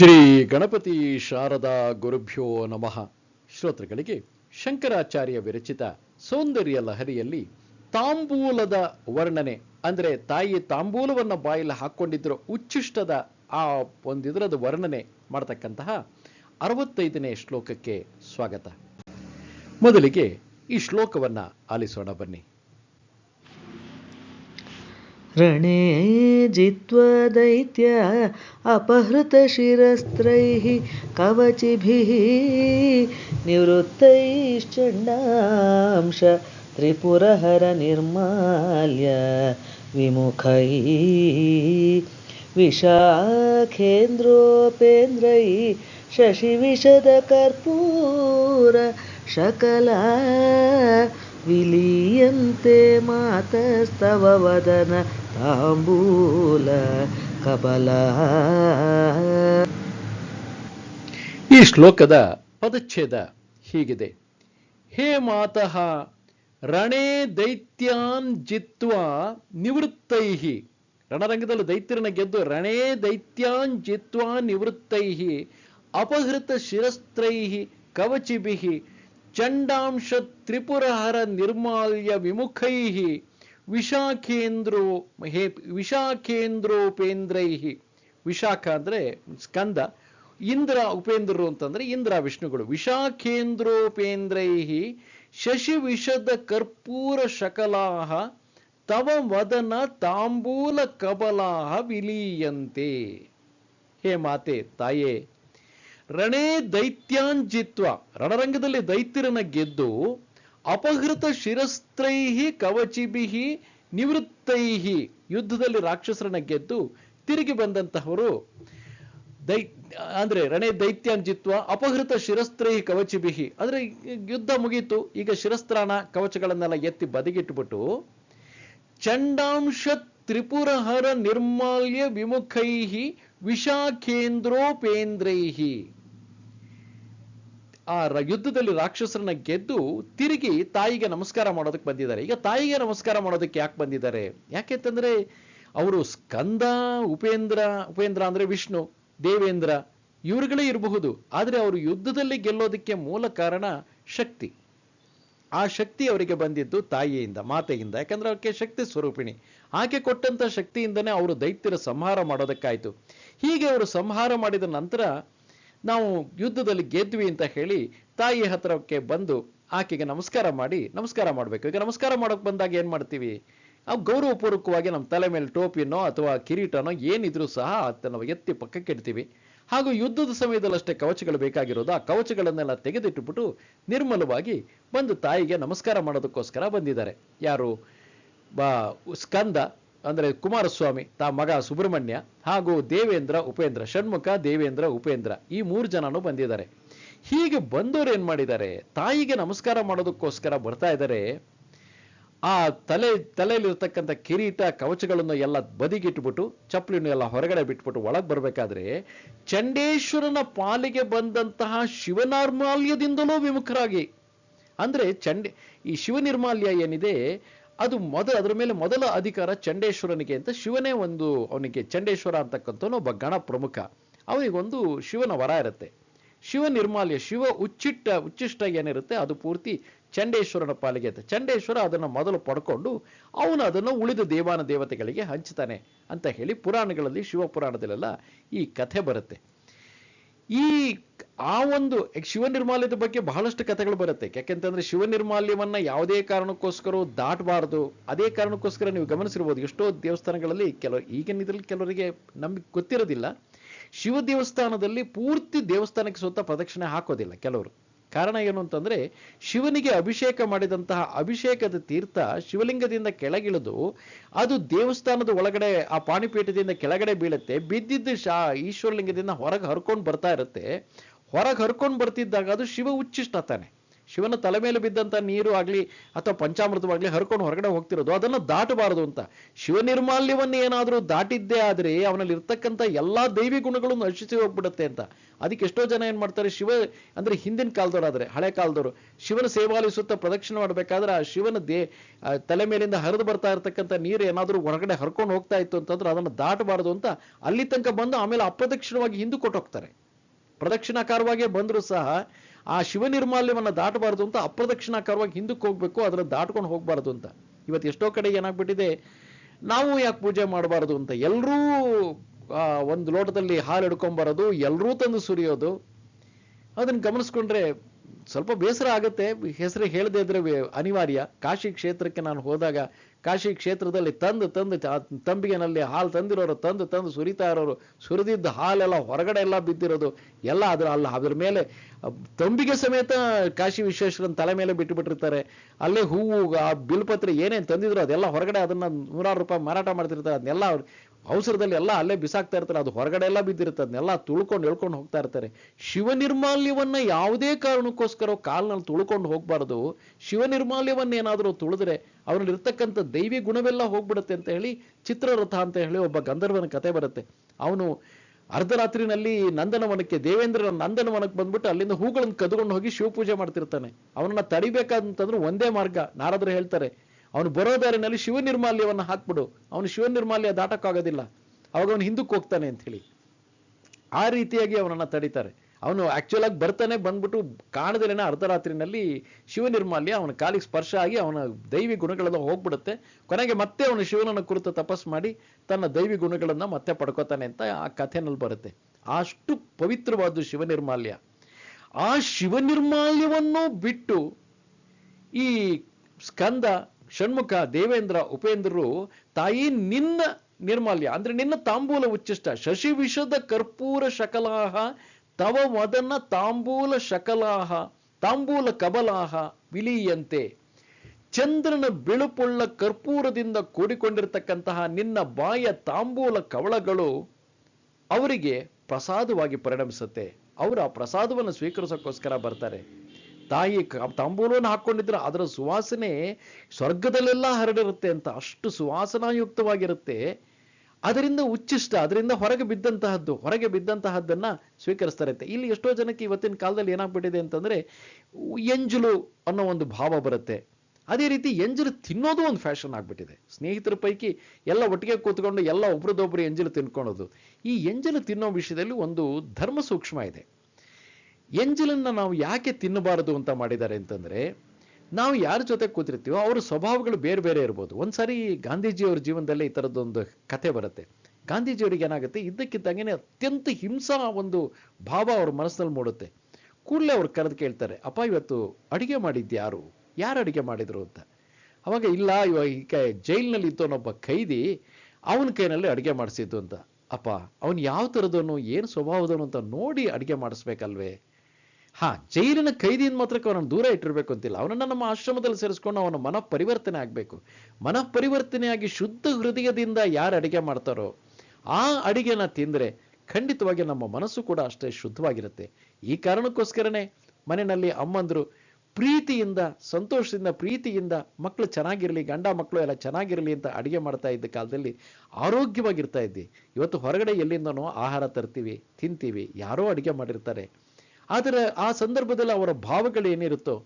ಶ್ರೀ ಗಣಪತಿ ಶಾರದಾ ಗುರುಭ್ಯೋ ನಮಃ. ಶ್ರೋತೃಗಳಿಗೆ ಶಂಕರಾಚಾರ್ಯ ವಿರಚಿತ ಸೌಂದರ್ಯ ಲಹರಿಯಲ್ಲಿ ತಾಂಬೂಲದ ವರ್ಣನೆ, ಅಂದರೆ ತಾಯಿ ತಾಂಬೂಲವನ್ನು ಬಾಯಲ್ಲಿ ಹಾಕ್ಕೊಂಡಿದ್ರೋ ಉಚ್ಚಿಷ್ಟದ ಆ ಒಂದಿದ್ರದ ವರ್ಣನೆ ಮಾಡತಕ್ಕಂತಹ ಅರವತ್ತೈದನೇ ಶ್ಲೋಕಕ್ಕೆ ಸ್ವಾಗತ. ಮೊದಲಿಗೆ ಈ ಶ್ಲೋಕವನ್ನ ಆಲಿಸೋಣ ಬನ್ನಿ. रणे जित्वा दैत्य अपहृतशिरस्त्रैः कवचिभिः निवृत्तैश्चण्डांश त्रिपुरहरनिर्माल्य विमुखैः विशाखेन्द्रोपेन्द्रैः शशिविशदकर्पूर शकला ವಿಲೀಯಂತೆ ಮಾತಸ್ತವ ವದನ ತಾಂಬೂಲ ಕಬಲ ಈ ಶ್ಲೋಕದ ಪದಚ್ಛೇದ ಹೀಗಿದೆ. ಹೇ ಮಾತಃ, ರಣೇ ದೈತ್ಯಾನ್ ಜಿತ್ವಾ ನಿವೃತ್ತೈಹಿ. ರಣರಂಗದಲ್ಲಿ ದೈತ್ಯರನ್ನ ಗೆದ್ದು ರಣೇ ದೈತ್ಯಾನ್ ಜಿತ್ವಾ ನಿವೃತ್ತೈಹಿ. ಅಪಹೃತ ಶಿರಸ್ತ್ರೈಹಿ ಕವಚಿಭಿಹಿ ಚಂಡಾಂಶ ತ್ರಿಪುರಹರ ನಿರ್ಮಾಲ್ಯ ವಿಮುಖೈ ವಿಶಾಖೇಂದ್ರೋ ಹೇ ವಿಶಾಖೇಂದ್ರೋಪೇಂದ್ರೈಹಿ ವಿಶಾಖ ಅಂದ್ರೆ ಸ್ಕಂದ, ಇಂದ್ರ ಉಪೇಂದ್ರರು ಅಂತಂದ್ರೆ ಇಂದ್ರ ವಿಷ್ಣುಗಳು. ವಿಶಾಖೇಂದ್ರೋಪೇಂದ್ರೈಹಿ ಶಶಿ ವಿಷದ ಕರ್ಪೂರ ಶಕಲಾಹ ತವ ವದನ ತಾಂಬೂಲ ಕಬಲಾಹ ವಿಲೀಯಂತೆ. ಹೇ ಮಾತೆ, ತಾಯೇ ರಣೇ ದೈತ್ಯಾಂಜಿತ್ವ. ರಣರಂಗದಲ್ಲಿ ದೈತ್ಯರನ್ನ ಗೆದ್ದು ಅಪಹೃತ ಶಿರಸ್ತ್ರೈಹಿ, ಕವಚಿಬಿಹಿ, ನಿವೃತ್ತೈಹಿ ಯುದ್ಧದಲ್ಲಿ ರಾಕ್ಷಸರನ್ನ ಗೆದ್ದು ತಿರುಗಿ ಬಂದಂತಹವರು ದೈ, ಅಂದ್ರೆ ರಣೆ ದೈತ್ಯಾಂಜಿತ್ವ, ಅಪಹೃತ ಶಿರಸ್ತ್ರೈಹಿ, ಕವಚಿಬಿಹಿ. ಅಂದ್ರೆ ಯುದ್ಧ ಮುಗೀತು, ಈಗ ಶಿರಸ್ತ್ರಾಣ ಕವಚಗಳನ್ನೆಲ್ಲ ಎತ್ತಿ ಬದಿಗಿಟ್ಟುಬಿಟ್ಟು ಚಂಡಾಂಶ ತ್ರಿಪುರಹರ ನಿರ್ಮಾಲ್ಯ ವಿಮುಖೈಹಿ, ವಿಶಾಖೇಂದ್ರೋಪೇಂದ್ರೈಹಿ. ಆ ಯುದ್ಧದಲ್ಲಿ ರಾಕ್ಷಸರನ್ನ ಗೆದ್ದು ತಿರುಗಿ ತಾಯಿಗೆ ನಮಸ್ಕಾರ ಮಾಡೋದಕ್ಕೆ ಬಂದಿದ್ದಾರೆ. ಈಗ ತಾಯಿಗೆ ನಮಸ್ಕಾರ ಮಾಡೋದಕ್ಕೆ ಯಾಕೆ ಬಂದಿದ್ದಾರೆ? ಯಾಕೆಂತಂದ್ರೆ ಅವರು ಸ್ಕಂದ, ಉಪೇಂದ್ರ ಉಪೇಂದ್ರ ಅಂದ್ರೆ ವಿಷ್ಣು, ದೇವೇಂದ್ರ ಇವರುಗಳೇ ಇರಬಹುದು. ಆದ್ರೆ ಅವರು ಯುದ್ಧದಲ್ಲಿ ಗೆಲ್ಲೋದಕ್ಕೆ ಮೂಲ ಕಾರಣ ಶಕ್ತಿ. ಆ ಶಕ್ತಿ ಅವರಿಗೆ ಬಂದಿದ್ದು ತಾಯಿಯಿಂದ, ಮಾತೆಯಿಂದ. ಯಾಕಂದ್ರೆ ಅವಕ್ಕೆ ಶಕ್ತಿ ಸ್ವರೂಪಿಣಿ. ಆಕೆ ಕೊಟ್ಟಂತ ಶಕ್ತಿಯಿಂದನೇ ಅವರು ದೈತ್ಯರ ಸಂಹಾರ ಮಾಡೋದಕ್ಕಾಯ್ತು. ಹೀಗೆ ಅವರು ಸಂಹಾರ ಮಾಡಿದ ನಂತರ ನಾವು ಯುದ್ಧದಲ್ಲಿ ಗೆದ್ವಿ ಅಂತ ಹೇಳಿ ತಾಯಿ ಹತ್ರಕ್ಕೆ ಬಂದು ಆಕೆಗೆ ನಮಸ್ಕಾರ ಮಾಡಿ ನಮಸ್ಕಾರ ಮಾಡಬೇಕು. ಈಗ ನಮಸ್ಕಾರ ಮಾಡೋಕೆ ಬಂದಾಗ ಏನು ಮಾಡ್ತೀವಿ? ನಾವು ಗೌರವಪೂರ್ವಕವಾಗಿ ನಮ್ಮ ತಲೆ ಮೇಲೆ ಟೋಪಿನೋ ಅಥವಾ ಕಿರೀಟನೋ ಏನಿದ್ರೂ ಸಹ ನಾವು ಎತ್ತಿ ಪಕ್ಕಕ್ಕೆ ಇಡ್ತೀವಿ. ಹಾಗೂ ಯುದ್ಧದ ಸಮಯದಲ್ಲಿ ಅಷ್ಟೇ ಕವಚಗಳು ಬೇಕಾಗಿರೋದು. ಆ ಕವಚಗಳನ್ನೆಲ್ಲ ತೆಗೆದಿಟ್ಟುಬಿಟ್ಟು ನಿರ್ಮಲವಾಗಿ ಬಂದು ತಾಯಿಗೆ ನಮಸ್ಕಾರ ಮಾಡೋದಕ್ಕೋಸ್ಕರ ಬಂದಿದ್ದಾರೆ. ಯಾರು? ಬಾ, ಸ್ಕಂದ. ಅಂದ್ರೆ ಕುಮಾರಸ್ವಾಮಿ, ತಾ ಮಗ ಸುಬ್ರಹ್ಮಣ್ಯ ಹಾಗೂ ದೇವೇಂದ್ರ, ಉಪೇಂದ್ರ, ಷಣ್ಮುಖ, ದೇವೇಂದ್ರ, ಉಪೇಂದ್ರ ಈ ಮೂರು ಜನನು ಬಂದಿದ್ದಾರೆ. ಹೀಗೆ ಬಂದವರು ಏನ್ ಮಾಡಿದ್ದಾರೆ? ತಾಯಿಗೆ ನಮಸ್ಕಾರ ಮಾಡೋದಕ್ಕೋಸ್ಕರ ಬರ್ತಾ ಇದ್ದಾರೆ. ಆ ತಲೆ, ತಲೆಯಲ್ಲಿರ್ತಕ್ಕಂಥ ಕಿರೀಟ, ಕವಚಗಳನ್ನು ಎಲ್ಲ ಬದಿಗಿಟ್ಬಿಟ್ಟು ಚಪ್ಪಲಿನ ಎಲ್ಲ ಹೊರಗಡೆ ಬಿಟ್ಬಿಟ್ಟು ಒಳಗೆ ಬರಬೇಕಾದ್ರೆ ಚಂಡೇಶ್ವರನ ಪಾಲಿಗೆ ಬಂದಂತಹ ಶಿವನಾರ್ಮಾಲ್ಯದಿಂದಲೂ ವಿಮುಖರಾಗಿ. ಅಂದ್ರೆ ಚಂಡೆ, ಈ ಶಿವನಿರ್ಮಾಲ್ಯ ಏನಿದೆ? ಅದು ಮೊದಲ ಅದರ ಮೇಲೆ ಮೊದಲ ಅಧಿಕಾರ ಚಂಡೇಶ್ವರನಿಗೆ ಅಂತ ಶಿವನೇ ಒಂದು ಅವನಿಗೆ ಚಂಡೇಶ್ವರ ಅಂತಕ್ಕಂಥವನು ಒಬ್ಬ ಗಣ ಪ್ರಮುಖ. ಅವನಿಗೊಂದು ಶಿವನ ವರ ಇರುತ್ತೆ. ಶಿವ ನಿರ್ಮಾಲ್ಯ, ಶಿವ ಉಚ್ಚಿಟ್ಟ, ಉಚ್ಚಿಷ್ಟ ಏನಿರುತ್ತೆ ಅದು ಪೂರ್ತಿ ಚಂಡೇಶ್ವರನ ಪಾಲಿಗೆ ಅಂತ ಚಂಡೇಶ್ವರ ಅದನ್ನು ಮೊದಲು ಪಡ್ಕೊಂಡು ಅವನು ಅದನ್ನು ಉಳಿದ ದೇವಾನ ದೇವತೆಗಳಿಗೆ ಹಂಚ್ತಾನೆ ಅಂತ ಹೇಳಿ ಪುರಾಣಗಳಲ್ಲಿ ಶಿವ ಪುರಾಣದಲ್ಲೆಲ್ಲ ಈ ಕಥೆ ಬರುತ್ತೆ. ಈ, ಆ ಒಂದು ಶಿವ ನಿರ್ಮಾಲ್ಯದ ಬಗ್ಗೆ ಬಹಳಷ್ಟು ಕಥೆಗಳು ಬರುತ್ತೆ. ಯಾಕೆಂತಂದ್ರೆ ಶಿವ ನಿರ್ಮಾಲ್ಯವನ್ನ ಯಾವುದೇ ಕಾರಣಕ್ಕೋಸ್ಕರ ದಾಟಬಾರದು. ಅದೇ ಕಾರಣಕ್ಕೋಸ್ಕರ ನೀವು ಗಮನಿಸಿರ್ಬೋದು, ಎಷ್ಟೋ ದೇವಸ್ಥಾನಗಳಲ್ಲಿ ಕೆಲವು, ಈಗಿನ ಇದ್ರಲ್ಲಿ ಕೆಲವರಿಗೆ ನಮಗೆ ಗೊತ್ತಿರೋದಿಲ್ಲ. ಶಿವ ದೇವಸ್ಥಾನದಲ್ಲಿ ಪೂರ್ತಿ ದೇವಸ್ಥಾನಕ್ಕೆ ಸುತ್ತ ಪ್ರದಕ್ಷಿಣೆ ಹಾಕೋದಿಲ್ಲ ಕೆಲವರು. ಕಾರಣ ಏನು ಅಂತಂದ್ರೆ, ಶಿವನಿಗೆ ಅಭಿಷೇಕ ಮಾಡಿದಂತಹ ಅಭಿಷೇಕದ ತೀರ್ಥ ಶಿವಲಿಂಗದಿಂದ ಕೆಳಗಿಳಿದು, ಅದು ದೇವಸ್ಥಾನದ ಒಳಗಡೆ, ಆ ಪಾಣಿಪೀಠದಿಂದ ಕೆಳಗಡೆ ಬೀಳುತ್ತೆ. ಬಿದ್ದಿದ್ದು ಶಾ, ಈಶ್ವರಲಿಂಗದಿಂದ ಹೊರಗೆ ಹರ್ಕೊಂಡು ಬರ್ತಾ ಇರುತ್ತೆ. ಹೊರಗೆ ಹರ್ಕೊಂಡು ಬರ್ತಿದ್ದಾಗ ಅದು ಶಿವ ಉಚ್ಚಿಷ್ಟ ತಾನೆ. ಶಿವನ ತಲೆ ಮೇಲೆ ಬಿದ್ದಂಥ ನೀರು ಆಗಲಿ ಅಥವಾ ಪಂಚಾಮೃತವಾಗಲಿ ಹರ್ಕೊಂಡು ಹೊರಗಡೆ ಹೋಗ್ತಿರೋದು, ಅದನ್ನು ದಾಟಬಾರದು ಅಂತ. ಶಿವ ನಿರ್ಮಾಲ್ಯವನ್ನು ಏನಾದರೂ ದಾಟಿದ್ದೇ ಆದರೆ ಅವನಲ್ಲಿ ಇರ್ತಕ್ಕಂಥ ಎಲ್ಲ ದೈವಿ ಗುಣಗಳು ನಶಿಸಿ ಹೋಗ್ಬಿಡುತ್ತೆ ಅಂತ. ಅದಕ್ಕೆ ಎಷ್ಟೋ ಜನ ಏನು ಮಾಡ್ತಾರೆ, ಶಿವ ಅಂದರೆ ಹಿಂದಿನ ಕಾಲದವರಾದರೆ, ಹಳೆ ಕಾಲದವರು, ಶಿವನ ಸೇವಾಲಿಸುತ್ತ ಪ್ರದಕ್ಷಿಣೆ ಮಾಡಬೇಕಾದ್ರೆ ಆ ಶಿವನ ದೇ ತಲೆ ಮೇಲಿಂದ ಹರಿದು ಬರ್ತಾ ಇರತಕ್ಕಂಥ ನೀರು ಏನಾದರೂ ಹೊರಗಡೆ ಹರ್ಕೊಂಡು ಹೋಗ್ತಾ ಇತ್ತು ಅಂತಂದ್ರೆ ಅದನ್ನು ದಾಟಬಾರದು ಅಂತ ಅಲ್ಲಿ ತನಕ ಬಂದು ಆಮೇಲೆ ಅಪ್ರದಕ್ಷಿಣವಾಗಿ ಹಿಂದೂ ಕೊಟ್ಟೋಗ್ತಾರೆ ಪ್ರದಕ್ಷಿಣಾಕಾರವಾಗಿ ಬಂದರೂ ಸಹ ಆ ಶಿವ ನಿರ್ಮಾಲ್ಯವನ್ನು ದಾಟಬಾರದು ಅಂತ ಅಪ್ರದಕ್ಷಿಣಾಕಾರವಾಗಿ ಹಿಂದಕ್ಕೆ ಹೋಗ್ಬೇಕು, ಅದನ್ನು ದಾಟ್ಕೊಂಡು ಹೋಗ್ಬಾರ್ದು ಅಂತ. ಇವತ್ತು ಎಷ್ಟೋ ಕಡೆ ಏನಾಗ್ಬಿಟ್ಟಿದೆ, ನಾವು ಯಾಕೆ ಪೂಜೆ ಮಾಡಬಾರದು ಅಂತ. ಎಲ್ಲರೂ ಒಂದು ಲೋಟದಲ್ಲಿ ಹಾಲು ಹಿಡ್ಕೊಂಬರೋದು ಎಲ್ಲರೂ ತಂದು ಸುರಿಯೋದು. ಅದನ್ನು ಗಮನಿಸ್ಕೊಂಡ್ರೆ ಸ್ವಲ್ಪ ಬೇಸರ ಆಗುತ್ತೆ. ಹೆಸರು ಹೇಳದೇ ಇದ್ರೆ ಅನಿವಾರ್ಯ. ಕಾಶಿ ಕ್ಷೇತ್ರಕ್ಕೆ ನಾನು ಹೋದಾಗ ಕಾಶಿ ಕ್ಷೇತ್ರದಲ್ಲಿ ತಂದು ತಂದು ತಂಬಿಗೆನಲ್ಲಿ ಹಾಲು ತಂದಿರೋರು, ತಂದು ತಂದು ಸುರಿತಾ ಇರೋರು, ಸುರಿದಿದ್ದ ಹಾಲೆಲ್ಲ ಹೊರಗಡೆ ಎಲ್ಲ ಬಿದ್ದಿರೋದು, ಎಲ್ಲ ಅದ್ರ ಅಲ್ಲ, ಅದ್ರ ಮೇಲೆ, ತಂಬಿಗೆ ಸಮೇತ ಕಾಶಿ ವಿಶ್ವೇಶ್ವರನ ತಲೆ ಮೇಲೆ ಬಿಟ್ಟುಬಿಟ್ಟಿರ್ತಾರೆ. ಅಲ್ಲೇ ಹೂವು ಬಿಲ್ಪತ್ರೆ ಏನೇನು ತಂದಿದ್ರು ಅದೆಲ್ಲ ಹೊರಗಡೆ ಅದನ್ನ ನೂರಾರು ರೂಪಾಯಿ ಮಾರಾಟ ಮಾಡ್ತಿರ್ತಾರೆ. ಅದನ್ನೆಲ್ಲ ಅವಸರದಲ್ಲಿ ಎಲ್ಲ ಅಲ್ಲೇ ಬಿಸಾಕ್ತಾ ಇರ್ತಾರೆ, ಅದು ಹೊರಗಡೆ ಎಲ್ಲ ಬಿದ್ದಿರುತ್ತೆ, ಅದನ್ನೆಲ್ಲ ತುಳ್ಕೊಂಡು ಎಳ್ಕೊಂಡು ಹೋಗ್ತಾ ಇರ್ತಾರೆ. ಶಿವ ನಿರ್ಮಾಲ್ಯವನ್ನ ಯಾವುದೇ ಕಾರಣಕ್ಕೋಸ್ಕರ ಕಾಲ್ನಲ್ಲಿ ತುಳ್ಕೊಂಡು ಹೋಗ್ಬಾರ್ದು. ಶಿವ ನಿರ್ಮಾಲ್ಯವನ್ನ ಏನಾದರೂ ತುಳಿದ್ರೆ ಅವನಲ್ಲಿ ಇರ್ತಕ್ಕಂಥ ದೈವಿ ಗುಣವೆಲ್ಲ ಹೋಗ್ಬಿಡುತ್ತೆ ಅಂತ ಹೇಳಿ, ಚಿತ್ರರಥ ಅಂತ ಹೇಳಿ ಒಬ್ಬ ಗಂಧರ್ವನ ಕತೆ ಬರುತ್ತೆ. ಅವನು ಅರ್ಧರಾತ್ರಿನಲ್ಲಿ ನಂದನವನಕ್ಕೆ, ದೇವೇಂದ್ರನ ನಂದನವನಕ್ಕೆ ಬಂದ್ಬಿಟ್ಟು ಅಲ್ಲಿಂದ ಹೂಗಳನ್ನು ಕದ್ಕೊಂಡು ಹೋಗಿ ಶಿವಪೂಜೆ ಮಾಡ್ತಿರ್ತಾನೆ. ಅವನನ್ನ ತಡಿಬೇಕಂತಂದ್ರೆ ಒಂದೇ ಮಾರ್ಗ, ನಾರದ್ರು ಹೇಳ್ತಾರೆ ಅವನು ಬರೋ ದಾರಿನಲ್ಲಿ ಶಿವ ನಿರ್ಮಾಲ್ಯವನ್ನು ಹಾಕ್ಬಿಡು. ಅವನು ಶಿವ ನಿರ್ಮಾಲ್ಯ ದಾಟಕ್ಕಾಗೋದಿಲ್ಲ. ಅವಾಗ ಅವನು ಹಿಂದಕ್ಕೆ ಹೋಗ್ತಾನೆ ಅಂತ ಹೇಳಿ. ಆ ರೀತಿಯಾಗಿ ಅವನನ್ನು ತಡಿತಾರೆ. ಅವನು ಆಕ್ಚುಲ್ ಬರ್ತಾನೆ, ಬಂದ್ಬಿಟ್ಟು ಕಾಣದೇನೆ ಅರ್ಧರಾತ್ರಿನಲ್ಲಿ ಶಿವ ನಿರ್ಮಾಲ್ಯ ಅವನ ಕಾಲಿಗೆ ಸ್ಪರ್ಶ ಆಗಿ ಅವನ ದೈವಿ ಗುಣಗಳೆಲ್ಲ ಹೋಗ್ಬಿಡುತ್ತೆ. ಕೊನೆಗೆ ಮತ್ತೆ ಅವನು ಶಿವನನ್ನು ಕುರಿತು ತಪಸ್ ಮಾಡಿ ತನ್ನ ದೈವಿ ಗುಣಗಳನ್ನ ಮತ್ತೆ ಪಡ್ಕೋತಾನೆ ಅಂತ ಆ ಕಥೆನಲ್ಲಿ ಬರುತ್ತೆ. ಅಷ್ಟು ಪವಿತ್ರವಾದ್ದು ಶಿವ ನಿರ್ಮಾಲ್ಯ. ಆ ಶಿವ ನಿರ್ಮಾಲ್ಯವನ್ನು ಬಿಟ್ಟು ಈ ಸ್ಕಂದ ಷಣ್ಮುಖ ದೇವೇಂದ್ರ ಉಪೇಂದ್ರರು ತಾಯಿ ನಿನ್ನ ನಿರ್ಮಾಲ್ಯ, ಅಂದ್ರೆ ನಿನ್ನ ತಾಂಬೂಲ ಉಚ್ಚಿಷ್ಟ, ಶಶಿ ವಿಷದ ಕರ್ಪೂರ ಶಕಲಾಹ, ತವ ಮದನ ತಾಂಬೂಲ ಶಕಲಾಹ, ತಾಂಬೂಲ ಕಬಲಾಹ ವಿಲೀಯಂತೆ. ಚಂದ್ರನ ಬಿಳುಪುಳ್ಳ ಕರ್ಪೂರದಿಂದ ಕೂಡಿಕೊಂಡಿರ್ತಕ್ಕಂತಹ ನಿನ್ನ ಬಾಯ ತಾಂಬೂಲ ಕವಳಗಳು ಅವರಿಗೆ ಪ್ರಸಾದವಾಗಿ ಪರಿಣಮಿಸುತ್ತೆ. ಅವರು ಆ ಪ್ರಸಾದವನ್ನು ಸ್ವೀಕರಿಸೋಕ್ಕೋಸ್ಕರ ಬರ್ತಾರೆ. ತಾಯಿ ತಾಂಬೂಲವನ್ನು ಹಾಕ್ಕೊಂಡಿದ್ರೆ ಅದರ ಸುವಾಸನೆ ಸ್ವರ್ಗದಲ್ಲೆಲ್ಲ ಹರಡಿರುತ್ತೆ ಅಂತ, ಅಷ್ಟು ಸುವಾಸನಾಯುಕ್ತವಾಗಿರುತ್ತೆ. ಅದರಿಂದ ಉಚ್ಚಿಷ್ಟ, ಅದರಿಂದ ಹೊರಗೆ ಬಿದ್ದಂತಹದ್ದು, ಹೊರಗೆ ಬಿದ್ದಂತಹದ್ದನ್ನ ಸ್ವೀಕರಿಸ್ತಾರೆ ಅಂತ. ಇಲ್ಲಿ ಎಷ್ಟೋ ಜನಕ್ಕೆ ಇವತ್ತಿನ ಕಾಲದಲ್ಲಿ ಏನಾಗ್ಬಿಟ್ಟಿದೆ ಅಂತಂದ್ರೆ, ಎಂಜಲು ಅನ್ನೋ ಒಂದು ಭಾವ ಬರುತ್ತೆ. ಅದೇ ರೀತಿ ಎಂಜಲು ತಿನ್ನೋದು ಒಂದು ಫ್ಯಾಷನ್ ಆಗ್ಬಿಟ್ಟಿದೆ. ಸ್ನೇಹಿತರ ಪೈಕಿ ಎಲ್ಲ ಒಟ್ಟಿಗೆ ಕೂತ್ಕೊಂಡು ಎಲ್ಲ ಒಬ್ರದೊಬ್ರು ಎಂಜಲು ತಿನ್ಕೊಳ್ಳೋದು. ಈ ಎಂಜಲು ತಿನ್ನೋ ವಿಷಯದಲ್ಲಿ ಒಂದು ಧರ್ಮ ಸೂಕ್ಷ್ಮ ಇದೆ. ಎಂಜಲನ್ನ ನಾವು ಯಾಕೆ ತಿನ್ನಬಾರದು ಅಂತ ಮಾಡಿದ್ದಾರೆ ಅಂತಂದ್ರೆ, ನಾವು ಯಾರ ಜೊತೆ ಕೂತಿರ್ತೀವೋ ಅವ್ರ ಸ್ವಭಾವಗಳು ಬೇರೆ ಬೇರೆ ಇರ್ಬೋದು. ಒಂದ್ಸಾರಿ ಗಾಂಧೀಜಿಯವ್ರ ಜೀವನದಲ್ಲೇ ಈ ಥರದ್ದೊಂದು ಕತೆ ಬರುತ್ತೆ. ಗಾಂಧೀಜಿಯವರಿಗೆ ಏನಾಗುತ್ತೆ? ಇದ್ದಕ್ಕಿದ್ದಂಗೆ ಅತ್ಯಂತ ಹಿಂಸಾ ಒಂದು ಭಾವ ಅವ್ರ ಮನಸ್ಸಿನಲ್ಲಿ ಮೂಡುತ್ತೆ. ಕೂಡಲೇ ಅವ್ರು ಕರೆದು ಕೇಳ್ತಾರೆ, ಅಪ್ಪ, ಇವತ್ತು ಅಡಿಗೆ ಮಾಡಿದ್ದು ಯಾರು? ಯಾರು ಅಡಿಗೆ ಮಾಡಿದ್ರು ಅಂತ? ಅವಾಗ, ಇಲ್ಲ ಇವಾಗ ಈಗ ಜೈಲಿನಲ್ಲಿ ಇದ್ದವನೊಬ್ಬ ಖೈದಿ, ಅವನ ಕೈನಲ್ಲಿ ಅಡಿಗೆ ಮಾಡಿಸಿದ್ದು ಅಂತ. ಅಪ್ಪ, ಅವನು ಯಾವ ಥರದವನು ಏನು ಸ್ವಭಾವದವನು ಅಂತ ನೋಡಿ ಅಡಿಗೆ ಮಾಡಿಸ್ಬೇಕಲ್ವೇ? ಹಾ, ಜೈಲಿನ ಕೈದಿಯಿಂದ ಮಾತ್ರಕ್ಕೆ ಅವನನ್ನು ದೂರ ಇಟ್ಟಿರ್ಬೇಕು ಅಂತಿಲ್ಲ. ಅವನನ್ನು ನಮ್ಮ ಆಶ್ರಮದಲ್ಲಿ ಸೇರಿಸ್ಕೊಂಡು ಅವನ ಮನ ಪರಿವರ್ತನೆ ಆಗಬೇಕು. ಮನ ಪರಿವರ್ತನೆಯಾಗಿ ಶುದ್ಧ ಹೃದಯದಿಂದ ಯಾರು ಅಡಿಗೆ ಮಾಡ್ತಾರೋ ಆ ಅಡಿಗೆನ ತಿಂದ್ರೆ ಖಂಡಿತವಾಗಿ ನಮ್ಮ ಮನಸ್ಸು ಕೂಡ ಅಷ್ಟೇ ಶುದ್ಧವಾಗಿರುತ್ತೆ. ಈ ಕಾರಣಕ್ಕೋಸ್ಕರನೇ ಮನೆಯಲ್ಲಿ ಅಮ್ಮಂದರು ಪ್ರೀತಿಯಿಂದ, ಸಂತೋಷದಿಂದ, ಪ್ರೀತಿಯಿಂದ ಮಕ್ಕಳು ಚೆನ್ನಾಗಿರ್ಲಿ, ಗಂಡ ಮಕ್ಕಳು ಎಲ್ಲ ಚೆನ್ನಾಗಿರ್ಲಿ ಅಂತ ಅಡಿಗೆ ಮಾಡ್ತಾ ಇದ್ದ ಕಾಲದಲ್ಲಿ ಆರೋಗ್ಯವಾಗಿರ್ತಾ ಇದ್ದೆ. ಇವತ್ತು ಹೊರಗಡೆ ಎಲ್ಲಿಂದನೋ ಆಹಾರ ತರ್ತೀವಿ, ತಿಂತೀವಿ, ಯಾರೋ ಅಡಿಗೆ ಮಾಡಿರ್ತಾರೆ. ಆದರೆ ಆ ಸಂದರ್ಭದಲ್ಲಿ ಅವರ ಭಾವಗಳು ಏನಿರುತ್ತೋ,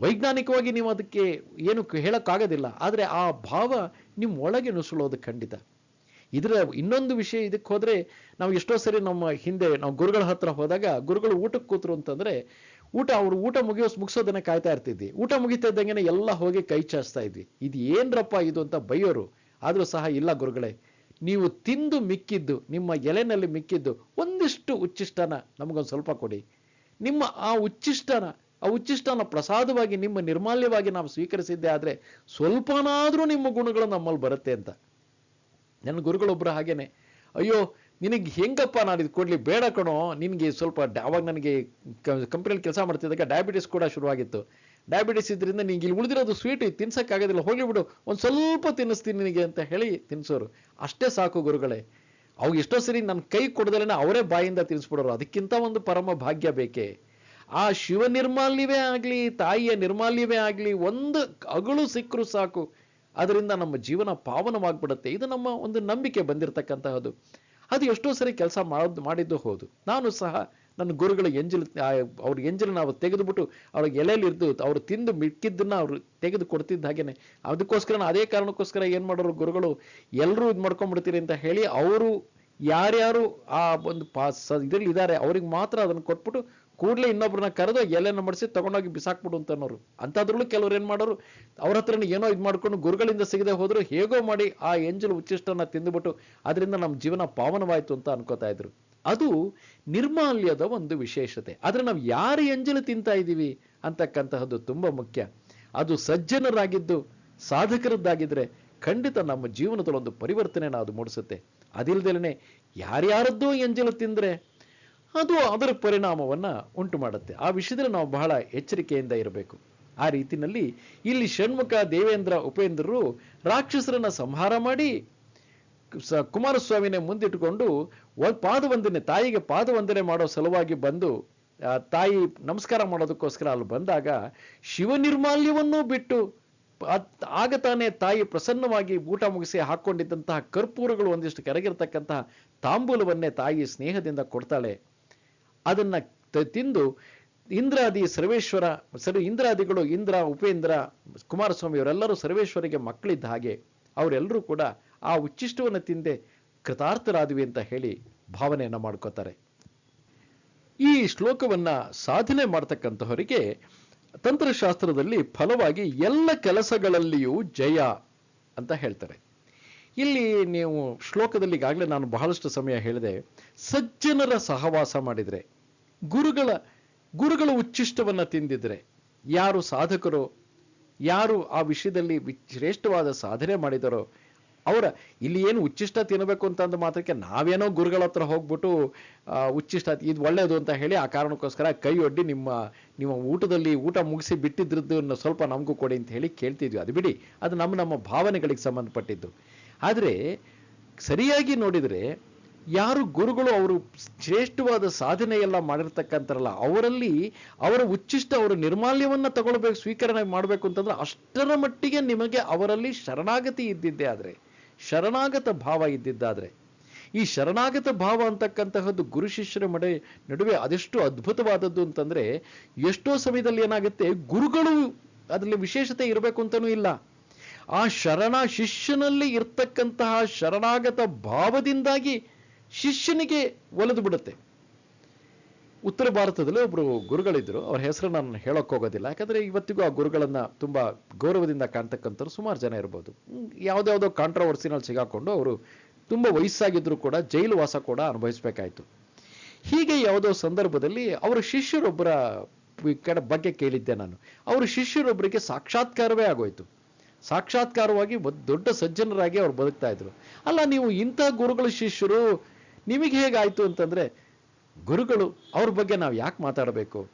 ವೈಜ್ಞಾನಿಕವಾಗಿ ನೀವು ಅದಕ್ಕೆ ಏನು ಹೇಳೋಕ್ಕಾಗೋದಿಲ್ಲ, ಆದರೆ ಆ ಭಾವ ನಿಮ್ಮ ಒಳಗೆ ನುಸುಳೋದು ಖಂಡಿತ. ಇದರ ಇನ್ನೊಂದು ವಿಷಯ ಇದಕ್ಕೆ ಹೋದರೆ, ನಾವು ಎಷ್ಟೋ ಸರಿ ನಮ್ಮ ಹಿಂದೆ, ನಾವು ಗುರುಗಳ ಹತ್ರ ಹೋದಾಗ, ಗುರುಗಳು ಊಟಕ್ಕೆ ಕೂತರು ಅಂತಂದರೆ, ಊಟ ಅವರು ಊಟ ಮುಗಿಯೋ ಮುಗಿಸೋದನ್ನ ಕಾಯ್ತಾ ಇರ್ತಿದ್ವಿ. ಊಟ ಮುಗಿತಾ ಇದ್ದಂಗೆ ಎಲ್ಲ ಹೋಗಿ ಕೈ ಚಾಚ್ತಾ ಇದ್ವಿ. ಇದು ಏನ್ರಪ್ಪ ಇದು ಅಂತ ಬೈಯೋರು, ಆದರೂ ಸಹ ಇಲ್ಲ ಗುರುಗಳೇ, ನೀವು ತಿಂದು ಮಿಕ್ಕಿದ್ದು, ನಿಮ್ಮ ಎಲೆನಲ್ಲಿ ಮಿಕ್ಕಿದ್ದು, ಒಂದಿಷ್ಟು ಉಚ್ಚಿಷ್ಟನ ನಮಗೊಂದು ಸ್ವಲ್ಪ ಕೊಡಿ. ನಿಮ್ಮ ಆ ಉಚ್ಚಿಷ್ಟನ ಆ ಉಚ್ಚಿಷ್ಟನ ಪ್ರಸಾದವಾಗಿ ನಿಮ್ಮ ನಿರ್ಮಾಲ್ಯವಾಗಿ ನಾವು ಸ್ವೀಕರಿಸಿದ್ದೆ ಆದರೆ ಸ್ವಲ್ಪನಾದರೂ ನಿಮ್ಮ ಗುಣಗಳು ನಮ್ಮಲ್ಲಿ ಬರುತ್ತೆ ಅಂತ. ನನ್ನ ಗುರುಗಳೊಬ್ಬರು ಹಾಗೇನೆ, ಅಯ್ಯೋ, ನಿನಗೆ ಹೆಂಗಪ್ಪ ನಾನು ಇದು ಕೊಡಲಿ, ಬೇಡ ಕಣೋ, ನಿನಗೆ ಸ್ವಲ್ಪ ಅವಾಗ ನನಗೆ ಕಂಪ್ನಿಯಲ್ಲಿ ಕೆಲಸ ಮಾಡ್ತಿದ್ದಾಗ ಡಯಾಬಿಟಿಸ್ ಕೂಡ ಶುರುವಾಗಿತ್ತು. ಡಯಾಬಿಟಿಸ್ ಇದ್ರಿಂದ ನಿಂಗೆ ಇಲ್ಲಿ ಉಳಿದಿರೋದು ಸ್ವೀಟ್ ತಿನ್ಸೋಕ್ಕಾಗೋದಿಲ್ಲ ಹೋಗಿಬಿಡು ಒಂದು ಸ್ವಲ್ಪ ತಿನ್ನಿಸ್ತೀನಿ ನಿನಗೆ ಅಂತ ಹೇಳಿ ತಿನ್ಸೋರು. ಅಷ್ಟೇ ಸಾಕು ಗುರುಗಳೇ. ಅವಾಗ ಎಷ್ಟೋ ಸರಿ ನನ್ನ ಕೈ ಕೊಡದಲೇನೆ ಅವರೇ ಬಾಯಿಂದ ತಿಳಿಸ್ಬಿಡೋರು ಅದಕ್ಕಿಂತ ಒಂದು ಪರಮ ಭಾಗ್ಯ ಬೇಕೇ? ಆ ಶಿವ ನಿರ್ಮಾಲ್ಯವೇ ಆಗಲಿ, ತಾಯಿಯ ನಿರ್ಮಾಲ್ಯವೇ ಆಗಲಿ, ಒಂದು ಅಗಳು ಸಿಕ್ಕರೂ ಸಾಕು. ಅದರಿಂದ ನಮ್ಮ ಜೀವನ ಪಾವನವಾಗ್ಬಿಡುತ್ತೆ. ಇದು ನಮ್ಮ ಒಂದು ನಂಬಿಕೆ ಬಂದಿರತಕ್ಕಂತಹದ್ದು. ಅದು ಎಷ್ಟೋ ಸರಿ ಕೆಲಸ ಮಾಡೋದು ಮಾಡಿದ್ದು ಹೌದು. ನಾನು ಸಹ ನನ್ನ ಗುರುಗಳ ಎಂಜಲು ಅವ್ರ ಎಂಜಲು ನಾವು ತೆಗೆದುಬಿಟ್ಟು ಅವ್ರ ಎಲೆಯಲ್ಲಿ ಇರ್ದು, ಅವ್ರು ತಿಂದು ಮಿಕ್ಕಿದ್ದನ್ನ ಅವರು ತೆಗೆದು ಕೊಡ್ತಿದ್ದ ಹಾಗೇನೆ. ಅದಕ್ಕೋಸ್ಕರ ಅದೇ ಕಾರಣಕ್ಕೋಸ್ಕರ ಏನು ಮಾಡೋರು ಗುರುಗಳು ಎಲ್ಲರೂ ಇದು ಮಾಡ್ಕೊಂಡ್ಬಿಡ್ತೀರಿ ಅಂತ ಹೇಳಿ ಅವರು ಯಾರ್ಯಾರು ಆ ಒಂದು ಪಾಸ್ ಇದರಲ್ಲಿ ಇದ್ದಾರೆ ಅವ್ರಿಗೆ ಮಾತ್ರ ಅದನ್ನು ಕೊಟ್ಬಿಟ್ಟು ಕೂಡಲೇ ಇನ್ನೊಬ್ರನ್ನ ಕರೆದು ಎಲೆನ ಮಡಿಸಿ ತಗೊಂಡೋಗಿ ಬಿಸಾಕ್ಬಿಡು ಅಂತ ಅನ್ನೋರು ಅಂಥದ್ರಲ್ಲೂ ಕೆಲವ್ರು ಏನು ಮಾಡೋರು, ಅವ್ರ ಹತ್ರನೇ ಏನೋ ಇದು ಮಾಡ್ಕೊಂಡು ಗುರುಗಳಿಂದ ಸಿಗದೆ ಹೋದ್ರು ಹೇಗೋ ಮಾಡಿ ಆ ಎಂಜಲು ಉಚ್ಚಿಷ್ಟನ್ನು ತಿಂದುಬಿಟ್ಟು, ಅದರಿಂದ ನಮ್ಮ ಜೀವನ ಪಾವನವಾಯಿತು ಅಂತ ಅನ್ಕೋತಾ ಇದ್ರು. ಅದು ನಿರ್ಮಾಲ್ಯದ ಒಂದು ವಿಶೇಷತೆ. ಆದರೆ ನಾವು ಯಾರು ಎಂಜಲು ತಿಂತಾ ಇದ್ದೀವಿ ಅಂತಕ್ಕಂತಹದ್ದು ತುಂಬಾ ಮುಖ್ಯ. ಅದು ಸಜ್ಜನರಾಗಿದ್ದು, ಸಾಧಕರದ್ದಾಗಿದ್ರೆ ಖಂಡಿತ ನಮ್ಮ ಜೀವನದಲ್ಲಿ ಒಂದು ಪರಿವರ್ತನೆನ ಅದು ಮೂಡಿಸುತ್ತೆ. ಅದಿಲ್ದೇನೆ ಯಾರ್ಯಾರದ್ದೋ ಎಂಜಲು ತಿಂದ್ರೆ ಅದು ಅದರ ಪರಿಣಾಮವನ್ನ ಉಂಟು ಮಾಡುತ್ತೆ. ಆ ವಿಷಯದಲ್ಲಿ ನಾವು ಬಹಳ ಎಚ್ಚರಿಕೆಯಿಂದ ಇರಬೇಕು. ಆ ರೀತಿಯಲ್ಲಿ ಇಲ್ಲಿ ಷಣ್ಮುಖ ದೇವೇಂದ್ರ ಉಪೇಂದ್ರರು ರಾಕ್ಷಸರನ್ನ ಸಂಹಾರ ಮಾಡಿ ಕುಮಾರಸ್ವಾಮಿನೇ ಮುಂದಿಟ್ಟುಕೊಂಡು ಪಾದವಂದನೆ, ತಾಯಿಗೆ ಪಾದವಂದನೆ ಮಾಡೋ ಸಲುವಾಗಿ ಬಂದು ತಾಯಿ ನಮಸ್ಕಾರ ಮಾಡೋದಕ್ಕೋಸ್ಕರ ಅಲ್ಲಿ ಬಂದಾಗ ಶಿವ ನಿರ್ಮಾಲ್ಯವನ್ನೂ ಬಿಟ್ಟು ಆಗ ತಾನೇ ತಾಯಿ ಪ್ರಸನ್ನವಾಗಿ ಊಟ ಮುಗಿಸಿ ಹಾಕೊಂಡಿದ್ದಂತಹ ಕರ್ಪೂರಗಳು ಒಂದಿಷ್ಟು ಕೆರಗಿರ್ತಕ್ಕಂತಹ ತಾಂಬೂಲವನ್ನೇ ತಾಯಿ ಸ್ನೇಹದಿಂದ ಕೊಡ್ತಾಳೆ. ಅದನ್ನ ತಿಂದು ಇಂದ್ರಾದಿ ಸರ್ವೇಶ್ವರ, ಸರಿ ಇಂದ್ರಾದಿಗಳು ಇಂದ್ರ, ಉಪೇಂದ್ರ ಕುಮಾರಸ್ವಾಮಿ ಇವರೆಲ್ಲರೂ ಸರ್ವೇಶ್ವರಿಗೆ ಮಕ್ಕಳಿದ್ದ ಹಾಗೆ, ಅವರೆಲ್ಲರೂ ಕೂಡ ಆ ಉಚ್ಚಿಷ್ಟವನ್ನು ತಿಂದೆ ಕೃತಾರ್ಥರಾದ್ವಿ ಅಂತ ಹೇಳಿ ಭಾವನೆಯನ್ನ ಮಾಡ್ಕೋತಾರೆ ಈ ಶ್ಲೋಕವನ್ನ ಸಾಧನೆ ಮಾಡ್ತಕ್ಕಂತಹವರಿಗೆ ತಂತ್ರಶಾಸ್ತ್ರದಲ್ಲಿ ಫಲವಾಗಿ ಎಲ್ಲ ಕೆಲಸಗಳಲ್ಲಿಯೂ ಜಯ ಅಂತ ಹೇಳ್ತಾರೆ. ಇಲ್ಲಿ ನೀವು ಶ್ಲೋಕದಲ್ಲಿ ಈಗಾಗಲೇ ನಾನು ಬಹಳಷ್ಟು ಸಮಯ ಹೇಳಿದೆ, ಸಜ್ಜನರ ಸಹವಾಸ ಮಾಡಿದರೆ, ಗುರುಗಳ ಗುರುಗಳ ಉಚ್ಚಿಷ್ಟವನ್ನು ತಿಂದಿದ್ರೆ ಯಾರು ಸಾಧಕರು, ಯಾರು ಆ ವಿಷಯದಲ್ಲಿ ವಿಶ್ರೇಷ್ಠವಾದ ಸಾಧನೆ ಮಾಡಿದರೋ ಅವರ, ಇಲ್ಲಿ ಏನು ಉಚ್ಚಿಷ್ಟ ತಿನ್ನಬೇಕು ಅಂತ ಅಂದ ಮಾತ್ರಕ್ಕೆ ನಾವೇನೋ ಗುರುಗಳ ಹತ್ರ ಹೋಗ್ಬಿಟ್ಟು ಉಚ್ಚಿಷ್ಟ ಇದು ಒಳ್ಳೇದು ಅಂತ ಹೇಳಿ ಆ ಕಾರಣಕ್ಕೋಸ್ಕರ ಕೈ ಒಡ್ಡಿ ನಿಮ್ಮ ನಿಮ್ಮ ಊಟದಲ್ಲಿ ಊಟ ಮುಗಿಸಿ ಬಿಟ್ಟಿದ್ರದ್ದು ಸ್ವಲ್ಪ ನಮಗೂ ಕೊಡಿ ಅಂತ ಹೇಳಿ ಕೇಳ್ತಿದ್ವಿ. ಅದು ಬಿಡಿ, ಅದು ನಮ್ಮ ನಮ್ಮ ಭಾವನೆಗಳಿಗೆ ಸಂಬಂಧಪಟ್ಟಿದ್ದು. ಆದರೆ ಸರಿಯಾಗಿ ನೋಡಿದರೆ ಯಾರು ಗುರುಗಳು ಅವರು ಶ್ರೇಷ್ಠವಾದ ಸಾಧನೆ ಎಲ್ಲ ಮಾಡಿರ್ತಕ್ಕಂಥರಲ್ಲ, ಅವರಲ್ಲಿ ಅವರ ಉಚ್ಚಿಷ್ಟ, ಅವರ ನಿರ್ಮಾಲ್ಯವನ್ನ ತಗೊಳ್ಬೇಕು, ಸ್ವೀಕರಣೆ ಮಾಡಬೇಕು ಅಂತಂದ್ರೆ ಅಷ್ಟರ ಮಟ್ಟಿಗೆ ನಿಮಗೆ ಅವರಲ್ಲಿ ಶರಣಾಗತಿ ಇದ್ದಿದ್ದೆ ಆದ್ರೆ. ಶರಣಾಗತ ಭಾವ ಇದ್ದಿದ್ದಾದ್ರೆ. ಈ ಶರಣಾಗತ ಭಾವ ಅಂತಕ್ಕಂತಹದ್ದು ಗುರು ಶಿಷ್ಯರ ಮಡೆ ನಡುವೆ ಅದೆಷ್ಟು ಅದ್ಭುತವಾದದ್ದು ಅಂತಂದ್ರೆ, ಎಷ್ಟೋ ಸಮಯದಲ್ಲಿ ಏನಾಗುತ್ತೆ, ಗುರುಗಳು ಅದರಲ್ಲಿ ವಿಶೇಷತೆ ಇರಬೇಕು ಅಂತನೂ ಇಲ್ಲ. ಆ ಶರಣ ಶಿಷ್ಯನಲ್ಲಿ ಇರ್ತಕ್ಕಂತಹ ಶರಣಾಗತ ಭಾವದಿಂದಾಗಿ ಶಿಷ್ಯನಿಗೆ ಒಲಿದು ಬಿಡುತ್ತೆ. ಉತ್ತರ ಭಾರತದಲ್ಲಿ ಒಬ್ರು ಗುರುಗಳಿದ್ರು. ಅವ್ರ ಹೆಸರು ನಾನು ಹೇಳೋಕೆ ಹೋಗೋದಿಲ್ಲ. ಯಾಕಂದ್ರೆ ಇವತ್ತಿಗೂ ಆ ಗುರುಗಳನ್ನ ತುಂಬಾ ಗೌರವದಿಂದ ಕಾಣ್ತಕ್ಕಂಥವ್ರು ಸುಮಾರು ಜನ ಇರ್ಬೋದು. ಯಾವ್ದ್ಯಾವ್ದೋ ಕಾಂಟ್ರವರ್ಸಿನಲ್ಲಿ ಸಿಗಾಕೊಂಡು ಅವರು ತುಂಬಾ ವಯಸ್ಸಾಗಿದ್ರು ಕೂಡ ಜೈಲು ವಾಸ ಕೂಡ ಅನುಭವಿಸ್ಬೇಕಾಯ್ತು. ಹೀಗೆ ಯಾವುದೋ ಸಂದರ್ಭದಲ್ಲಿ ಅವರ ಶಿಷ್ಯರೊಬ್ಬರ ಕಡೆ ಬಗ್ಗೆ ಕೇಳಿದ್ದೆ ನಾನು. ಅವರ ಶಿಷ್ಯರೊಬ್ಬರಿಗೆ ಸಾಕ್ಷಾತ್ಕಾರವೇ ಆಗೋಯ್ತು. ಸಾಕ್ಷಾತ್ಕಾರವಾಗಿ ದೊಡ್ಡ ಸಜ್ಜನರಾಗಿ ಅವ್ರು ಬದುಕ್ತಾ ಇದ್ರು. ಅಲ್ಲ, ನೀವು ಇಂಥ ಗುರುಗಳ ಶಿಷ್ಯರು ನಿಮಗೆ ಹೇಗಾಯ್ತು ಅಂತಂದ್ರೆ ಗುರುಗಳು ಅವ್ರ ಬಗ್ಗೆ ನಾವು ಯಾಕೆ ಮಾತಾಡಬೇಕು?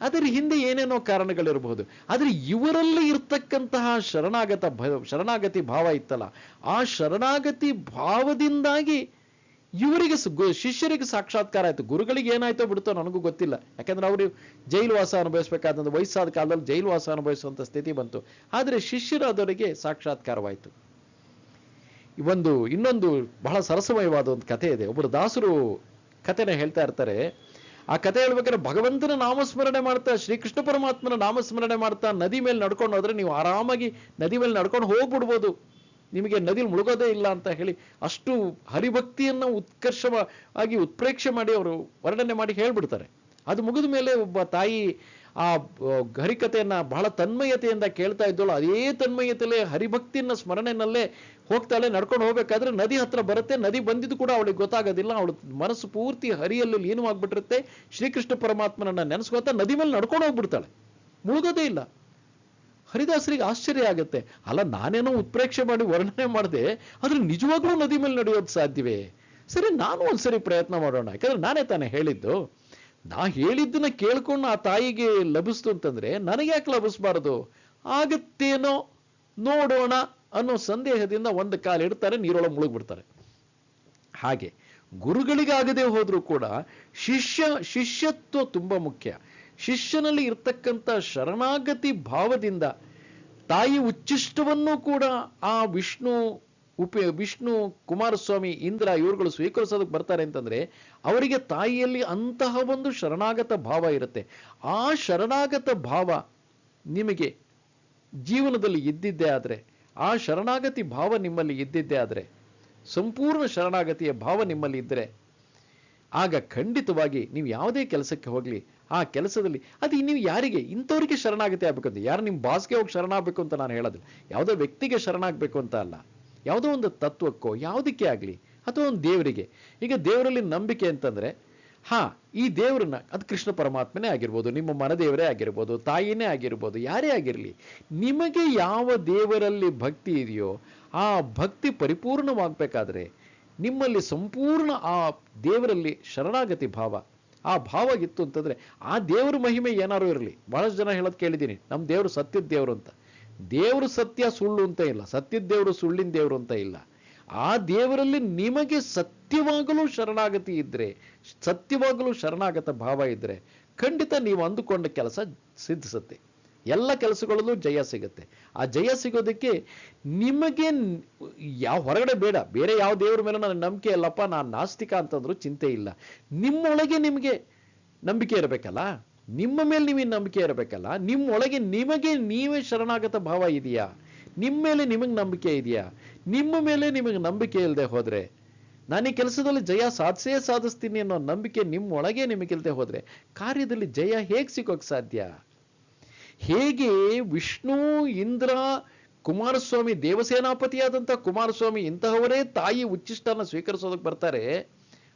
ಅದರ ಹಿಂದೆ ಏನೇನೋ ಕಾರಣಗಳಿರಬಹುದು. ಆದರೆ ಇವರಲ್ಲಿ ಇರ್ತಕ್ಕಂತಹ ಶರಣಾಗತ ಭ- ಶರಣಾಗತಿ ಭಾವ ಇತ್ತಲ್ಲ, ಆ ಶರಣಾಗತಿ ಭಾವದಿಂದಾಗಿ ಇವರಿಗೆ ಶಿಷ್ಯರಿಗೆ ಸಾಕ್ಷಾತ್ಕಾರ ಆಯ್ತು. ಗುರುಗಳಿಗೆ ಏನಾಯ್ತೋ ಬಿಡ್ತೋ ನನಗೂ ಗೊತ್ತಿಲ್ಲ. ಯಾಕಂದ್ರೆ ಅವರು ಜೈಲು ವಾಸ ಅನುಭವಿಸಬೇಕಾದಂತ ವಯಸ್ಸಾದ ಕಾಲದಲ್ಲಿ ಜೈಲು ವಾಸ ಅನುಭವಿಸುವಂತ ಸ್ಥಿತಿ ಬಂತು. ಆದ್ರೆ ಶಿಷ್ಯರಾದವರಿಗೆ ಸಾಕ್ಷಾತ್ಕಾರವಾಯಿತು. ಒಂದು, ಇನ್ನೊಂದು ಬಹಳ ಸರಸಮಯವಾದ ಒಂದು ಕಥೆ ಇದೆ. ಒಬ್ಬರು ದಾಸರು ಕಥೆನ ಹೇಳ್ತಾ ಇರ್ತಾರೆ. ಆ ಕಥೆ ಹೇಳ್ಬೇಕಾದ್ರೆ ಭಗವಂತನ ನಾಮಸ್ಮರಣೆ ಮಾಡ್ತಾ, ಶ್ರೀಕೃಷ್ಣ ಪರಮಾತ್ಮನ ನಾಮಸ್ಮರಣೆ ಮಾಡ್ತಾ ನದಿ ಮೇಲೆ ನಡ್ಕೊಂಡು ಹೋದ್ರೆ ನೀವು ಆರಾಮಾಗಿ ನದಿ ಮೇಲೆ ನಡ್ಕೊಂಡು ಹೋಗ್ಬಿಡ್ಬೋದು. ನಿಮಗೆ ನದಿಲಿ ಮುಳುಗೋದೇ ಇಲ್ಲ ಅಂತ ಹೇಳಿ ಅಷ್ಟು ಹರಿಭಕ್ತಿಯನ್ನ ಉತ್ಕರ್ಷವಾಗಿ ಉತ್ಪ್ರೇಕ್ಷೆ ಮಾಡಿ ಅವರು ವರ್ಣನೆ ಮಾಡಿ ಹೇಳ್ಬಿಡ್ತಾರೆ. ಅದು ಮುಗಿದ ಮೇಲೆ ಒಬ್ಬ ತಾಯಿ ಆ ಹರಿಕತೆಯನ್ನ ಬಹಳ ತನ್ಮಯತೆಯಿಂದ ಕೇಳ್ತಾ ಇದ್ದಳು. ಅದೇ ತನ್ಮಯತೆಯಲ್ಲೇ ಹರಿಭಕ್ತಿಯನ್ನ ಸ್ಮರಣೆನಲ್ಲೇ ಹೋಗ್ತಾಳೆ, ನಡ್ಕೊಂಡು ಹೋಗ್ಬೇಕಾದ್ರೆ ನದಿ ಹತ್ರ ಬರುತ್ತೆ, ನದಿ ಬಂದಿದ್ದು ಕೂಡ ಅವಳಿಗೆ ಗೊತ್ತಾಗೋದಿಲ್ಲ, ಅವಳು ಮನಸ್ಸು ಪೂರ್ತಿ ಹರಿಯಲ್ಲಿ ಲೀನವಾಗ್ಬಿಟ್ಟಿರುತ್ತೆ ಶ್ರೀಕೃಷ್ಣ ಪರಮಾತ್ಮನನ್ನ ನೆನೆಸ್ಕೋತಾ ನದಿ ಮೇಲೆ ನಡ್ಕೊಂಡು ಹೋಗ್ಬಿಡ್ತಾಳೆ. ಮುಳುಗೋದೇ ಇಲ್ಲ. ಹರಿದಾಸರಿಗೆ ಆಶ್ಚರ್ಯ ಆಗುತ್ತೆ. ಅಲ್ಲ, ನಾನೇನೋ ಉತ್ಪ್ರೇಕ್ಷೆ ಮಾಡಿ ವರ್ಣನೆ ಮಾಡಿದೆ, ಆದ್ರೆ ನಿಜವಾಗ್ಲೂ ನದಿ ಮೇಲೆ ನಡೆಯೋದು ಸಾಧ್ಯವೇ? ಸರಿ, ನಾನು ಒಂದ್ಸರಿ ಪ್ರಯತ್ನ ಮಾಡೋಣ. ಯಾಕಂದ್ರೆ ನಾನೇ ತಾನೇ ಹೇಳಿದ್ದು. ನಾ ಹೇಳಿದ್ದನ್ನ ಕೇಳ್ಕೊಂಡು ಆ ತಾಯಿಗೆ ಲಭಿಸ್ತು ಅಂತಂದ್ರೆ ನನಗೆ ಯಾಕೆ ಲಭಿಸ್ಬಾರದು? ಆಗತ್ತೇನೋ ನೋಡೋಣ. ಅನ್ನೋ ಸಂದೇಹದಿಂದ ಒಂದು ಕಾಲು ಇಡ್ತಾರೆ, ನೀರೊಳಗೆ ಮುಳುಗ್ಬಿಡ್ತಾರೆ. ಹಾಗೆ ಗುರುಗಳಿಗಾಗದೆ ಹೋದ್ರೂ ಕೂಡ ಶಿಷ್ಯ, ಶಿಷ್ಯತ್ವ ತುಂಬಾ ಮುಖ್ಯ. ಶಿಷ್ಯನಲ್ಲಿ ಇರ್ತಕ್ಕಂಥ ಶರಣಾಗತಿ ಭಾವದಿಂದ ತಾಯಿ ಉಚ್ಚಿಷ್ಟವನ್ನು ಕೂಡ ಆ ವಿಷ್ಣು ಉಪ, ವಿಷ್ಣು ಕುಮಾರಸ್ವಾಮಿ, ಇಂದ್ರ ಇವರುಗಳು ಸ್ವೀಕರಿಸೋದಕ್ಕೆ ಬರ್ತಾರೆ ಅಂತಂದ್ರೆ ಅವರಿಗೆ ತಾಯಿಯಲ್ಲಿ ಅಂತಹ ಒಂದು ಶರಣಾಗತ ಭಾವ ಇರುತ್ತೆ. ಆ ಶರಣಾಗತ ಭಾವ ನಿಮಗೆ ಜೀವನದಲ್ಲಿ ಇದ್ದಿದ್ದೇ ಆದರೆ ಆ ಶರಣಾಗತಿ ಭಾವ ನಿಮ್ಮಲ್ಲಿ ಇದ್ದಿದ್ದೇ ಆದರೆ, ಸಂಪೂರ್ಣ ಶರಣಾಗತಿಯ ಭಾವ ನಿಮ್ಮಲ್ಲಿ ಇದ್ದರೆ ಆಗ ಖಂಡಿತವಾಗಿ ನೀವು ಯಾವುದೇ ಕೆಲಸಕ್ಕೆ ಹೋಗಲಿ, ಆ ಕೆಲಸದಲ್ಲಿ, ಅದು ನೀವು ಯಾರಿಗೆ, ಇಂಥವ್ರಿಗೆ ಶರಣಾಗತಿ ಆಗಬೇಕಂತ ಯಾರು ನಿಮ್ಮ ಬಾಸ್ಗೆ ಹೋಗಿ ಶರಣಾಗಬೇಕು ಅಂತ ನಾನು ಹೇಳೋದಿಲ್ಲ. ಯಾವುದೋ ವ್ಯಕ್ತಿಗೆ ಶರಣಾಗಬೇಕು ಅಂತ ಅಲ್ಲ. ಯಾವುದೋ ಒಂದು ತತ್ವಕ್ಕೋ, ಯಾವುದಕ್ಕೆ ಆಗಲಿ, ಅಥವಾ ಒಂದು ದೇವರಿಗೆ. ಈಗ ದೇವರಲ್ಲಿ ನಂಬಿಕೆ ಅಂತಂದ್ರೆ ಹಾ, ಈ ದೇವರನ್ನ, ಅದು ಕೃಷ್ಣ ಪರಮಾತ್ಮನೇ ಆಗಿರ್ಬೋದು, ನಿಮ್ಮ ಮನದೇವರೇ ಆಗಿರ್ಬೋದು, ತಾಯಿನೇ ಆಗಿರ್ಬೋದು, ಯಾರೇ ಆಗಿರಲಿ, ನಿಮಗೆ ಯಾವ ದೇವರಲ್ಲಿ ಭಕ್ತಿ ಇದೆಯೋ, ಆ ಭಕ್ತಿ ಪರಿಪೂರ್ಣವಾಗಬೇಕಾದ್ರೆ, ನಿಮ್ಮಲ್ಲಿ ಸಂಪೂರ್ಣ ಆ ದೇವರಲ್ಲಿ ಶರಣಾಗತಿ ಭಾವ, ಆ ಭಾವ ಇತ್ತು ಅಂತಂದ್ರೆ, ಆ ದೇವರ ಮಹಿಮೆ ಏನಾರು ಇರಲಿ. ಬಹಳಷ್ಟು ಜನ ಹೇಳೋದು ಕೇಳಿದ್ದೀನಿ ನಮ್ಮ ದೇವರು ಸತ್ಯದ ದೇವರು ಅಂತ. ದೇವರು ಸತ್ಯ ಸುಳ್ಳು ಅಂತ ಇಲ್ಲ, ಸತ್ಯದ ದೇವರು ಸುಳ್ಳಿನ ದೇವರು ಅಂತ ಇಲ್ಲ. ಆ ದೇವರಲ್ಲಿ ನಿಮಗೆ ಸತ್ಯವಾಗಲೂ ಶರಣಾಗತಿ ಇದ್ರೆ, ಸತ್ಯವಾಗಲೂ ಶರಣಾಗತ ಭಾವ ಇದ್ರೆ ಖಂಡಿತ ನೀವು ಅಂದುಕೊಂಡ ಕೆಲಸ ಸಿದ್ಧಿಸುತ್ತೆ. ಎಲ್ಲ ಕೆಲಸಗಳಲ್ಲೂ ಜಯ ಸಿಗುತ್ತೆ. ಆ ಜಯ ಸಿಗೋದಕ್ಕೆ ನಿಮಗೆ ಯಾವ ಹೊರಗಡೆ ಬೇಡ. ಬೇರೆ ಯಾವ ದೇವರ ಮೇಲೆ ನನ್ನ ನಂಬಿಕೆ ಇಲ್ಲಪ್ಪ, ನಾನು ನಾಸ್ತಿಕ ಅಂತಂದ್ರೂ ಚಿಂತೆ ಇಲ್ಲ. ನಿಮ್ಮೊಳಗೆ ನಿಮಗೆ ನಂಬಿಕೆ ಇರಬೇಕಲ್ಲ? ನಿಮ್ಮ ಮೇಲೆ ನೀವು ನಂಬಿಕೆ ಇರಬೇಕಲ್ಲ? ನಿಮ್ಮೊಳಗೆ ನಿಮಗೆ ನೀವೇ ಶರಣಾಗತ ಭಾವ ಇದೆಯಾ? ನಿಮ್ಮ ಮೇಲೆ ನಿಮಗೆ ನಂಬಿಕೆ ಇದೆಯಾ? ನಿಮ್ಮ ಮೇಲೆ ನಿಮಗೆ ನಂಬಿಕೆ ಇಲ್ಲದೆ ಹೋದ್ರೆ, ನಾನು ಈ ಕೆಲಸದಲ್ಲಿ ಜಯ ಸಾಧಿಸೇ ಸಾಧಿಸ್ತೀನಿ ಅನ್ನೋ ನಂಬಿಕೆ ನಿಮ್ಮೊಳಗೆ ನಿಮಗಿಲ್ಲದೆ ಹೋದ್ರೆ, ಕಾರ್ಯದಲ್ಲಿ ಜಯ ಹೇಗೆ ಸಿಗೋಕೆ ಸಾಧ್ಯ? ಹೇಗೆ ವಿಷ್ಣು, ಇಂದ್ರ, ಕುಮಾರಸ್ವಾಮಿ, ದೇವಸೇನಾಪತಿಯಾದಂಥ ಕುಮಾರಸ್ವಾಮಿ ಇಂತಹವರೇ ತಾಯಿ ಉಚ್ಚಿಷ್ಟನ ಸ್ವೀಕರಿಸೋದಕ್ಕೆ ಬರ್ತಾರೆ?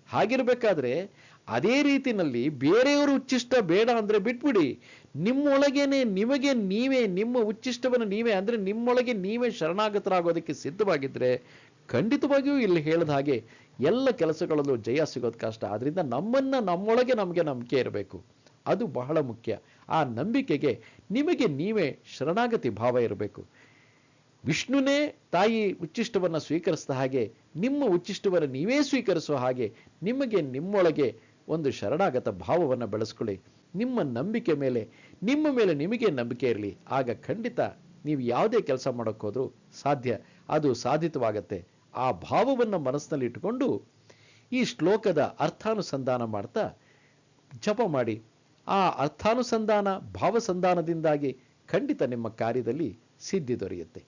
ಹಾಗಿರ್ಬೇಕಾದ್ರೆ, ಅದೇ ರೀತಿನಲ್ಲಿ ಬೇರೆಯವರು ಉಚ್ಚಿಷ್ಟ ಬೇಡ ಅಂದ್ರೆ ಬಿಟ್ಬಿಡಿ. ನಿಮ್ಮೊಳಗೇನೆ ನಿಮಗೆ ನೀವೇ, ನಿಮ್ಮ ಉಚ್ಚಿಷ್ಟವನ್ನು ನೀವೇ, ಅಂದ್ರೆ ನಿಮ್ಮೊಳಗೆ ನೀವೇ ಶರಣಾಗತರಾಗೋದಕ್ಕೆ ಸಿದ್ಧವಾಗಿದ್ರೆ ಖಂಡಿತವಾಗಿಯೂ ಇಲ್ಲಿ ಹೇಳಿದ ಹಾಗೆ ಎಲ್ಲ ಕೆಲಸಗಳಲ್ಲೂ ಜಯ ಸಿಗೋದು ಕಷ್ಟ. ಆದ್ರಿಂದ ನಮ್ಮನ್ನ ನಮ್ಮೊಳಗೆ ನಮಗೆ ನಂಬಿಕೆ ಇರಬೇಕು. ಅದು ಬಹಳ ಮುಖ್ಯ. ಆ ನಂಬಿಕೆಗೆ ನಿಮಗೆ ನೀವೇ ಶರಣಾಗತಿ ಭಾವ ಇರಬೇಕು. ವಿಷ್ಣುನೇ ತಾಯಿ ಉಚ್ಚಿಷ್ಟವನ್ನು ಸ್ವೀಕರಿಸಿದ ಹಾಗೆ, ನಿಮ್ಮ ಉಚ್ಚಿಷ್ಟವನ್ನು ನೀವೇ ಸ್ವೀಕರಿಸುವ ಹಾಗೆ ನಿಮಗೆ ನಿಮ್ಮೊಳಗೆ ಒಂದು ಶರಣಾಗತ ಭಾವವನ್ನು ಬೆಳೆಸ್ಕೊಳ್ಳಿ. ನಿಮ್ಮ ನಂಬಿಕೆ ಮೇಲೆ, ನಿಮ್ಮ ಮೇಲೆ ನಿಮಗೆ ನಂಬಿಕೆ ಇರಲಿ. ಆಗ ಖಂಡಿತ ನೀವು ಯಾವುದೇ ಕೆಲಸ ಮಾಡೋಕ್ಕೋದ್ರೂ ಸಾಧ್ಯ. ಅದು ಸಾಧಿತವಾಗತ್ತೆ. ಆ ಭಾವವನ್ನು ಮನಸ್ಸಿನಲ್ಲಿ ಇಟ್ಟುಕೊಂಡು ಈ ಶ್ಲೋಕದ ಅರ್ಥಾನುಸಂಧಾನ ಮಾಡ್ತಾ ಜಪ ಮಾಡಿ. ಆ ಅರ್ಥಾನುಸಂಧಾನ, ಭಾವಸಂಧಾನದಿಂದಾಗಿ ಖಂಡಿತ ನಿಮ್ಮ ಕಾರ್ಯದಲ್ಲಿ ಸಿದ್ಧಿ ದೊರೆಯುತ್ತೆ.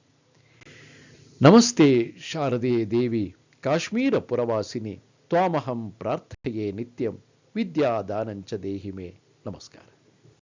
ನಮಸ್ತೆ ಶಾರದೆ ದೇವಿ, ಕಾಶ್ಮೀರ ಪುರವಾಸಿನಿ, ತ್ವಾಮಹಂ ಪ್ರಾರ್ಥೆಯೇ ನಿತ್ಯಂ, ವಿದ್ಯಾದಾನಂಚ ದೇಹಿಮೆ. ನಮಸ್ಕಾರ